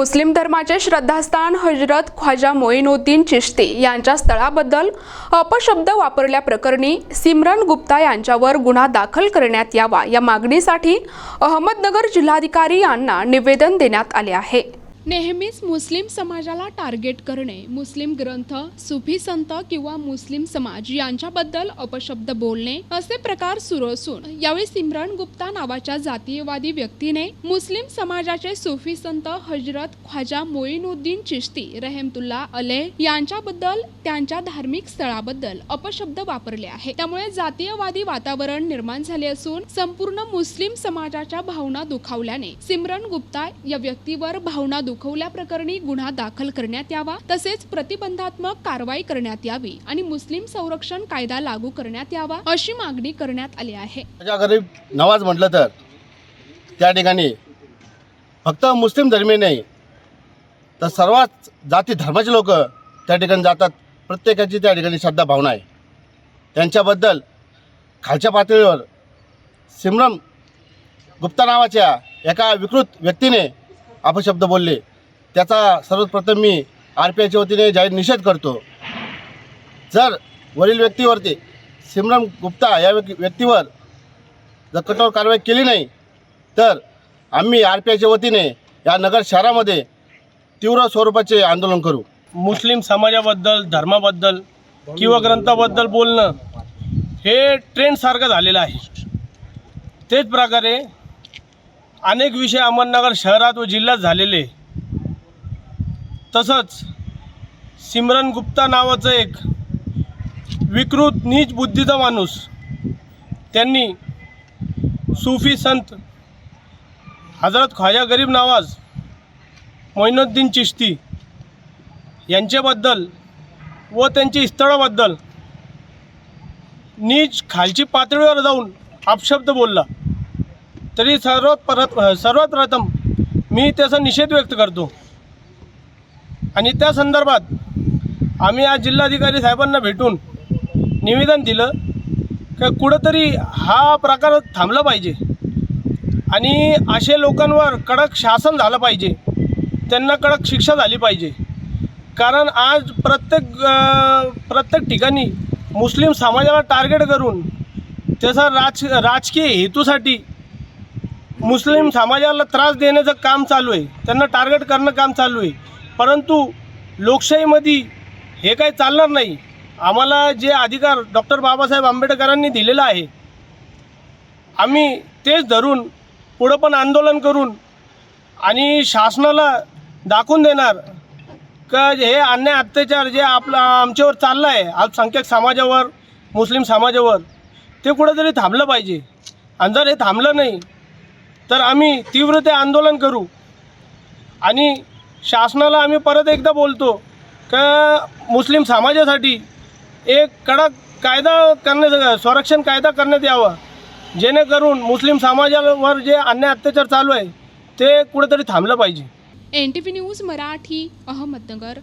मुस्लिम धर्माचे श्रद्धास्थान हजरत ख्वाजा मोईनुद्दीन चिश्ती यांच्या स्थळाबद्दल अपशब्द वापरल्याप्रकरणी सिमरन गुप्ता यांच्यावर गुन्हा दाखल करण्यात यावा या मागणीसाठी अहमदनगर जिल्हाधिकारी यांना निवेदन देण्यात आले आहे. नेहमीच मुस्लिम समाजाला टार्गेट करणे मुस्लिम ग्रंथ सुफी संत किंवा मुस्लिम समाज यांच्याबद्दल अपशब्द बोलणे असे प्रकार सुरू असून यावेळी सिमरन गुप्ता नावाच्या जातीयवादी व्यक्तीने मुस्लिम समाजाचे सुफी संत हजरत ख्वाजा मोईनुद्दीन चिश्ती रहेमतुल्ला अले यांच्याबद्दल त्यांच्या धार्मिक स्थळाबद्दल अपशब्द वापरले आहे त्यामुळे जातीयवादी वातावरण निर्माण झाले असून संपूर्ण मुस्लिम समाजाच्या भावना दुखावल्याने सिमरन गुप्ता या व्यक्तीवर भावना दुखवल्याप्रकरणी गुन्हा दाखल करण्यात यावा तसेच प्रतिबंधात्मक कारवाई करण्यात यावी आणि मुस्लिम संरक्षण कायदा लागू करण्यात यावा अशी मागणी करण्यात आली आहे. माझ्या गरीब नवाज म्हटलं तर त्या ठिकाणी फक्त मुस्लिम धर्मीय नाही तर सर्वच जाती धर्माचे लोक त्या ठिकाणी जातात. प्रत्येकाची त्या ठिकाणी श्रद्धा भावना आहे. त्यांच्याबद्दल खालच्या पातळीवर सिमरम गुप्ता नावाच्या एका विकृत व्यक्तीने अपशब्द बोलले. त्याचा सर्वप्रथम मी आर पी आयच्या वतीने जाहीर निषेध करतो. जर वरील व्यक्तीवरती सिमरन गुप्ता या व्यक्तीवर जर कठोर कारवाई केली नाही तर आम्ही आर पी आयच्या वतीने या नगर शहरामध्ये तीव्र स्वरूपाचे आंदोलन करू. मुस्लिम समाजाबद्दल धर्माबद्दल किंवा ग्रंथाबद्दल बोलणं हे ट्रेंडसारखं झालेलं आहे. तेच प्रकारे अनेक विषय अहमदनगर शहरात व जिल्ह्यात झालेले तसंच सिमरन गुप्ता नावाचं एक विकृत नीच बुद्धीचा माणूस त्यांनी सुफी संत हजरत ख्वाजा गरीब नवाज मोइनुद्दीन चिश्ती यांच्याबद्दल व त्यांच्या स्थळाबद्दल नीच खालची पातळीवर जाऊन अपशब्द बोलला. तरी सर्वात परत सर्वात प्रथम मी त्याचा निषेध व्यक्त करतो. आणि त्या संदर्भात आम्ही आज जिल्हाधिकारी साहेबांना भेटून निवेदन दिलं का कुठंतरी हा प्रकार थांबला पाहिजे. आणि असे लोकांवर कडक शासन झालं पाहिजे. त्यांना कडक शिक्षा झाली पाहिजे. कारण आज प्रत्येक प्रत्येक ठिकाणी मुस्लिम समाजाला टार्गेट करून त्याचा राज राजकीय हेतूसाठी मुस्लिम समाजाला त्रास देण्याचं काम चालू आहे. त्यांना टार्गेट करणं काम चालू आहे. परंतु लोकशाहीमध्ये हे काही चालणार नाही. आम्हाला जे अधिकार डॉक्टर बाबासाहेब आंबेडकरांनी दिलेला आहे आम्ही तेच धरून पुढं पण आंदोलन करून आणि शासनाला दाखवून देणार का हे अन्याय अत्याचार जे आपला आमच्यावर चाललं आहे अल्पसंख्याक समाजावर मुस्लिम समाजावर ते कुठंतरी थांबलं पाहिजे. आणि जर हे थांबलं नाही तर आम्ही तीव्र ते आंदोलन करू आणि शासनाला आम्ही परत एकदा बोलतो का मुस्लिम समाजासाठी एक कडक कायदा करण्याचं संरक्षण कायदा करण्यात यावा. जेणेकरून मुस्लिम समाजावर जे अन्याय अत्याचार चालू आहे ते कुठेतरी थांबलं पाहिजे. N T V news Marathi Ahmednagar.